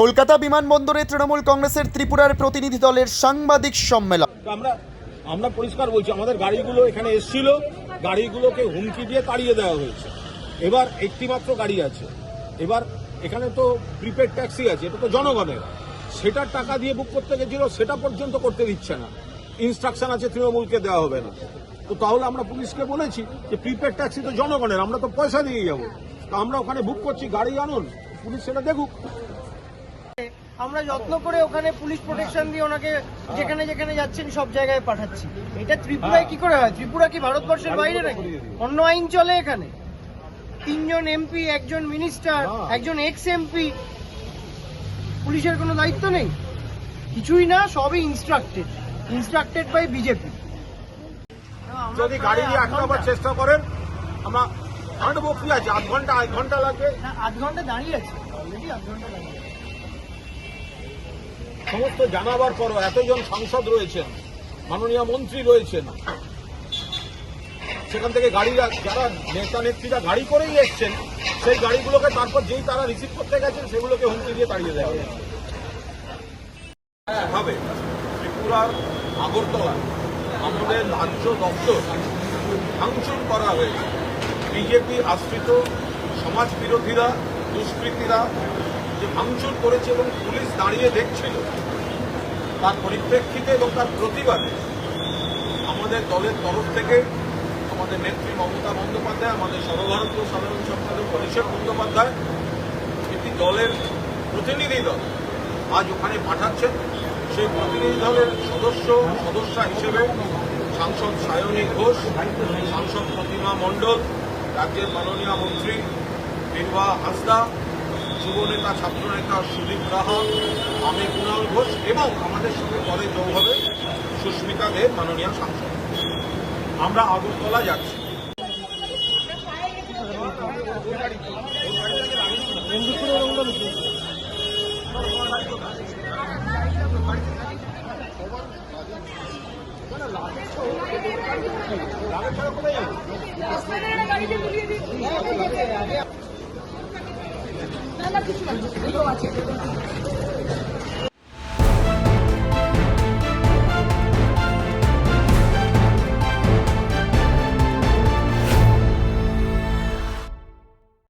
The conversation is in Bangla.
কলকাতা বিমানবন্দরে তৃণমূল কংগ্রেসের ত্রিপুরার প্রতিনিধি দলের সাংবাদিক সম্মেলন। আমরা আমরা পরিষ্কার বলছি, আমাদের গাড়িগুলো এখানে এসেছিল, গাড়িগুলোকে হুমকি দিয়ে তাড়িয়ে দেওয়া হয়েছে। এবার একটি মাত্র গাড়ি আছে। এবার এখানে তো প্রিপেড ট্যাক্সি আছে, এটা তো জনগণের। সেটার টাকা দিয়ে বুক করতে গেছিল, সেটা পর্যন্ত করতে দিচ্ছে না। ইনস্ট্রাকশন আছে তৃণমূলকে দেওয়া হবে না। তো তাহলে আমরা পুলিশকে বলেছি যে প্রিপেড ট্যাক্সি তো জনগণের, আমরা তো পয়সা দিয়ে যাব। তো আমরা ওখানে বুক করছি, গাড়ি আনুন, পুলিশ সেটা দেখুক। আমরা যত্ন করে ওখানে পুলিশ প্রোটেকশন দিয়ে ওনাকে যেখানে যেখানে যাচ্ছেন সব জায়গায় পাঠাচ্ছি। এটা ত্রিপুরায় কি করে হয়? ত্রিপুরা কি ভারতবর্ষের বাইরে নাকি? অন্য আইন চলে এখানে। তিনজন এমপি একজন মিনিস্টার একজন এক্স এমপি পুলিশের কোনো দায়িত্ব নেই? কিছুই না সবই ইনস্ট্রাক্টেড ইনস্ট্রাক্টেড বাই বিজেপি যদি গাড়ি দিয়ে আটকাবার চেষ্টা করেন আমরা হাঁটবো কি আছে? আধ ঘণ্টা আধ ঘণ্টা লাগবে আধ ঘণ্টা দাঁড়িয়ে আছে। অলরেডি আধ ঘণ্টা দাঁড়িয়ে আছে। সমস্ত জানাবার পরও এতজন সাংসদ রয়েছেন, মাননীয় মন্ত্রী রয়েছেন। সেখান থেকে গাড়িরা, যারা নেতা নেত্রীরা গাড়ি করেই এসছেন, সেই গাড়িগুলোকে তারপর যেই তারা রিসিভ করতে গেছেন, সেগুলোকে হুমকি দিয়ে তাড়িয়ে দেওয়া হবে। এভাবে ত্রিপুরার আগরতলায় আমাদের রাজ্য দপ্তর ভাঙচুর করা হয়েছে। বিজেপি আশ্রিত সমাজ বিরোধীরা দুষ্কৃতীরা যে ভাঙচুর করেছে এবং পুলিশ দাঁড়িয়ে দেখছিল, তার পরিপ্রেক্ষিতে এবং তার প্রতিবাদে আমাদের দলের তরফ থেকে আমাদের নেত্রী মমতা বন্দ্যোপাধ্যায়, আমাদের সর্বভারতীয় সাধারণ সম্পাদক অভিষেক বন্দ্যোপাধ্যায় একটি দলের প্রতিনিধি দল আজ ওখানে পাঠাচ্ছেন। সেই প্রতিনিধি দলের সদস্য, সদস্যা হিসেবে সাংসদ সায়নী ঘোষ, সাংসদ প্রতিমা মণ্ডল, রাজ্যের মাননীয় মন্ত্রী নির্বাহ হাসদা যুবনেতা, ছাত্রনেতা সুদীপ রাহা আমি কুণাল ঘোষ এবং আমাদের সঙ্গে পরে যোগ হবে সুস্মিতা দেব মাননীয় সাংসদ। আমরা আগরতলা যাচ্ছি। না না কিছু না আছে